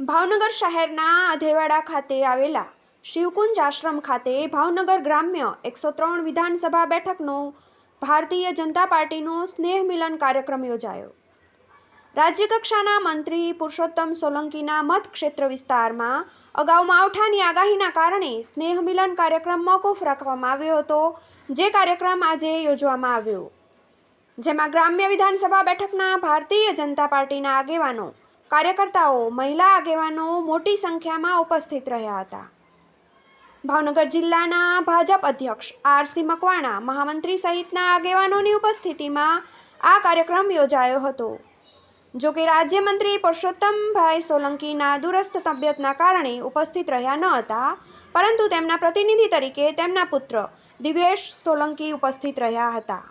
ભાવનગર શહેરના અધેવાડા ખાતે આવેલા શિવકુંજ આશ્રમ ખાતે ભાવનગર ગ્રામ્ય એકસો ત્રણ વિધાનસભા બેઠકનો ભારતીય જનતા પાર્ટીનો સ્નેહ મિલન કાર્યક્રમ યોજાયો. રાજ્યકક્ષાના મંત્રી પુરુષોત્તમ સોલંકીના મત ક્ષેત્ર વિસ્તારમાં અગાઉ માવઠાની આગાહીના કારણે સ્નેહ મિલન કાર્યક્રમ મોકૂફ રાખવામાં આવ્યો હતો, જે કાર્યક્રમ આજે યોજવામાં આવ્યો. જેમાં ગ્રામ્ય વિધાનસભા બેઠકના ભારતીય જનતા પાર્ટીના આગેવાનો કાર્યકર્તાઓ મહિલા આગેવાનો મોટી સંખ્યામાં ઉપસ્થિત રહ્યા હતા. ભાવનગર જિલ્લાના ભાજપ અધ્યક્ષ આરસી મકવાણા મહામંત્રી સહિતના આગેવાનોની ઉપસ્થિતિમાં આ કાર્યક્રમ યોજાયો હતો. જો કે રાજ્યમંત્રી પુરુષોત્તમભાઈ સોલંકીના દુરસ્થ તબિયતના કારણે ઉપસ્થિત રહ્યા ન હતા, પરંતુ તેમના પ્રતિનિધિ તરીકે તેમના પુત્ર દિવ્યેશ સોલંકી ઉપસ્થિત રહ્યા હતા.